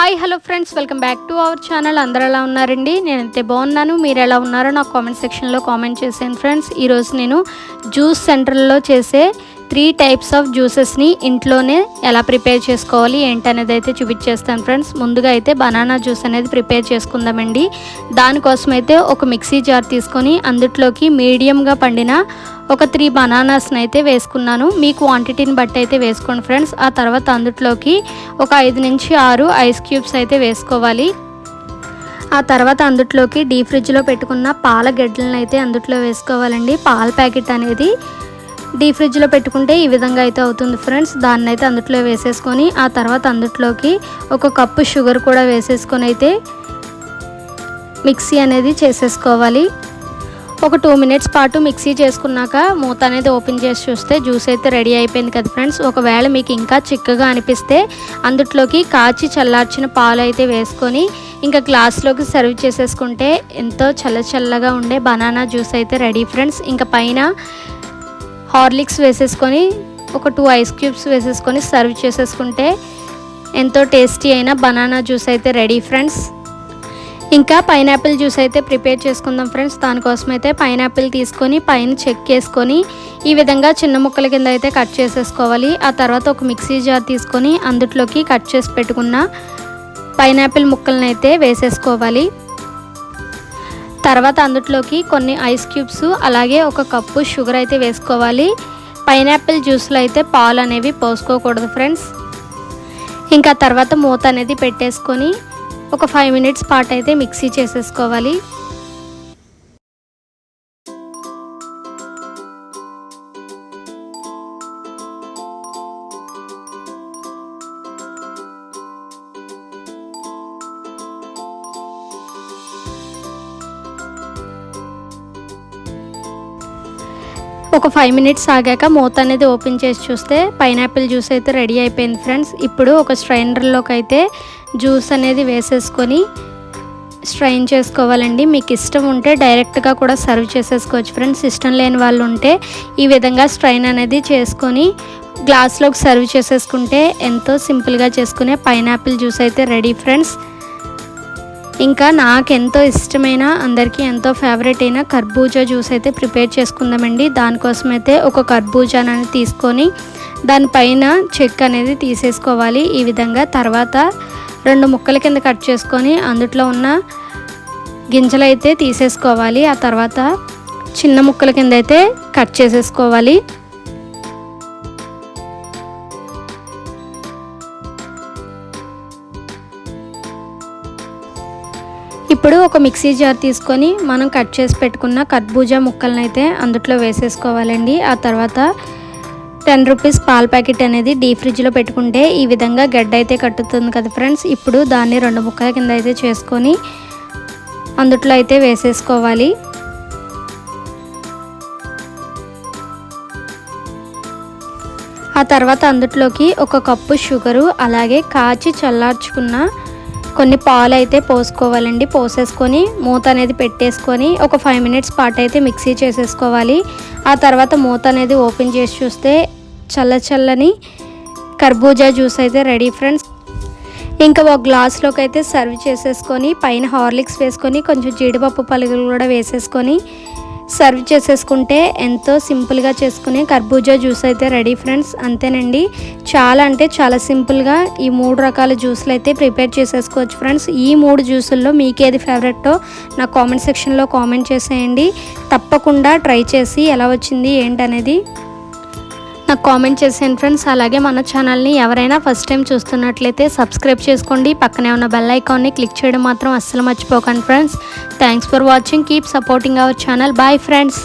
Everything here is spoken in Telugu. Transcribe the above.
Hi hello friends welcome back to our channel. అందరు ఎలా ఉన్నారండి? నేనైతే బాగున్నాను. మీరు ఎలా ఉన్నారో నాకు కామెంట్ సెక్షన్లో కామెంట్ చేసాను ఫ్రెండ్స్. ఈరోజు నేను జ్యూస్ సెంటర్లో చేసే త్రీ టైప్స్ ఆఫ్ జ్యూసెస్ని ఇంట్లోనే ఎలా ప్రిపేర్ చేసుకోవాలి ఏంటనేది అయితే చూపించేస్తాను ఫ్రెండ్స్. ముందుగా అయితే బనానా జ్యూస్ అనేది ప్రిపేర్ చేసుకుందామండి. దానికోసం అయితే ఒక మిక్సీ జార్ తీసుకొని అందుట్లోకి మీడియంగా పండిన ఒక త్రీ బనానాస్ని అయితే వేసుకున్నాను. మీ క్వాంటిటీని బట్టి అయితే వేసుకోండి ఫ్రెండ్స్. ఆ తర్వాత అందుట్లోకి ఒక ఐదు నుంచి ఆరు ఐస్ క్యూబ్స్ అయితే వేసుకోవాలి. ఆ తర్వాత అందుట్లోకి డీ ఫ్రిడ్జ్లో పెట్టుకున్న పాల గడ్డలను అయితే అందుట్లో వేసుకోవాలండి. పాల ప్యాకెట్ అనేది డీ ఫ్రిడ్జ్లో పెట్టుకుంటే ఈ విధంగా అయితే అవుతుంది ఫ్రెండ్స్. దాన్ని అయితే అందుట్లో వేసేసుకొని ఆ తర్వాత అందుట్లోకి ఒక కప్పు షుగర్ కూడా వేసేసుకొని అయితే మిక్సీ అనేది చేసేసుకోవాలి. ఒక టూ మినిట్స్ పాటు మిక్సీ చేసుకున్నాక మూత అనేది ఓపెన్ చేసి చూస్తే జ్యూస్ అయితే రెడీ అయిపోయింది కదా ఫ్రెండ్స్. ఒకవేళ మీకు ఇంకా చిక్కగా అనిపిస్తే అందుట్లోకి కాచి చల్లార్చిన పాలు అయితే వేసుకొని ఇంకా గ్లాస్లోకి సర్వ్ చేసేసుకుంటే ఎంతో చల్ల చల్లగా ఉండే బనానా జ్యూస్ అయితే రెడీ ఫ్రెండ్స్. ఇంకా పైన హార్లిక్స్ వేసేసుకొని ఒక టూ ఐస్ క్యూబ్స్ వేసేసుకొని సర్వ్ చేసేసుకుంటే ఎంతో టేస్టీ అయిన బనానా జ్యూస్ అయితే రెడీ ఫ్రెండ్స్. ఇంకా పైనాపిల్ జ్యూస్ అయితే ప్రిపేర్ చేసుకుందాం ఫ్రెండ్స్. దానికోసం అయితే పైనాపిల్ తీసుకొని పైన చెక్ చేసుకొని ఈ విధంగా చిన్న ముక్కల కింద అయితే కట్ చేసేసుకోవాలి. ఆ తర్వాత ఒక మిక్సీ జార్ తీసుకొని అందుట్లోకి కట్ చేసి పెట్టుకున్న పైనాపిల్ ముక్కలను అయితే వేసేసుకోవాలి. తర్వాత అందుట్లోకి కొన్ని ఐస్ క్యూబ్స్ అలాగే ఒక కప్పు షుగర్ అయితే వేసుకోవాలి. పైనాపిల్ జ్యూస్లో అయితే పాలు అనేవి పోసుకోకూడదు ఫ్రెండ్స్ ఇంకా తర్వాత మూత అనేది పెట్టేసుకొని ఒక ఫైవ్ మినిట్స్ పాటు అయితే మిక్సీ చేసేసుకోవాలి. ఒక ఫైవ్ మినిట్స్ ఆగాక మూత అనేది ఓపెన్ చేసి చూస్తే పైనాపిల్ జ్యూస్ అయితే రెడీ అయిపోయింది ఫ్రెండ్స్ ఇప్పుడు ఒక స్ట్రైనర్లోకి అయితే జ్యూస్ అనేది వేసేసుకొని స్ట్రైన్ చేసుకోవాలండి. మీకు ఇష్టం ఉంటే డైరెక్ట్గా కూడా సర్వ్ చేసేసుకోవచ్చు ఫ్రెండ్స్ ఇష్టం లేని వాళ్ళు ఉంటే ఈ విధంగా స్ట్రైన్ అనేది చేసుకొని గ్లాస్లోకి సర్వ్ చేసేసుకుంటే ఎంతో సింపుల్గా చేసుకునే పైనాపిల్ జ్యూస్ అయితే రెడీ ఫ్రెండ్స్ ఇంకా నాకు ఎంతో ఇష్టమైన అందరికీ ఎంతో ఫేవరెట్ అయిన కర్బూజా జ్యూస్ అయితే ప్రిపేర్ చేసుకుందామండి. దానికోసం అయితే ఒక కర్బూజా అనేది తీసుకొని దానిపైన చెక్ అనేది తీసేసుకోవాలి. ఈ విధంగా తర్వాత రెండు ముక్కల కింద కట్ చేసుకొని అందుట్లో ఉన్న గింజలు అయితే తీసేసుకోవాలి. ఆ తర్వాత చిన్న ముక్కల కింద అయితే కట్ చేసేసుకోవాలి. ఇప్పుడు ఒక మిక్సీ జార్ తీసుకొని మనం కట్ చేసి పెట్టుకున్న కర్బూజా ముక్కలను అయితే అందుట్లో వేసేసుకోవాలండి. ఆ తర్వాత టెన్ రూపీస్ పాల ప్యాకెట్ అనేది డీ ఫ్రిడ్జ్లో పెట్టుకుంటే ఈ విధంగా గడ్డ అయితే కట్టుతుంది కదా ఫ్రెండ్స్. ఇప్పుడు దాన్ని రెండు ముక్కల కింద అయితే చేసుకొని అందుట్లో అయితే వేసేసుకోవాలి. ఆ తర్వాత అందుట్లోకి ఒక కప్పు షుగరు అలాగే కాచి చల్లార్చుకున్న కొన్ని పాలు అయితే పోసుకోవాలండి. పోసేసుకొని మూత అనేది పెట్టేసుకొని ఒక ఫైవ్ మినిట్స్ పాటు అయితే మిక్సీ చేసేసుకోవాలి. ఆ తర్వాత మూత అనేది ఓపెన్ చేసి చూస్తే చల్ల చల్లని కర్బూజా జ్యూస్ అయితే రెడీ ఫ్రెండ్స్ ఇంకా ఒక గ్లాస్లోకి అయితే సర్వ్ చేసేసుకొని పైన హార్లిక్స్ వేసుకొని కొంచెం జీడిపప్పు పలుగులు కూడా వేసేసుకొని సర్వ్ చేసేసుకుంటే ఎంతో సింపుల్గా చేసుకునే కర్బూజా జ్యూస్ అయితే రెడీ ఫ్రెండ్స్. అంతేనండి. చాలా అంటే చాలా సింపుల్గా ఈ మూడు రకాల జ్యూస్లు అయితే ప్రిపేర్ చేసేసుకోవచ్చు ఫ్రెండ్స్. ఈ మూడు జ్యూసుల్లో మీకేది ఫేవరెట్టో నా కామెంట్ సెక్షన్లో కామెంట్ చేసేయండి. తప్పకుండా ట్రై చేసి ఎలా వచ్చింది ఏంటనేది నాకు కామెంట్ చేసేయండి ఫ్రెండ్స్ అలాగే మన ఛానల్ని ఎవరైనా ఫస్ట్ టైం చూస్తున్నట్లయితే సబ్స్క్రైబ్ చేసుకోండి. పక్కనే ఉన్న బెల్ ఐకాన్ని క్లిక్ చేయడం మాత్రం అస్సలు మర్చిపోకండి friends thanks for watching keep supporting our channel bye friends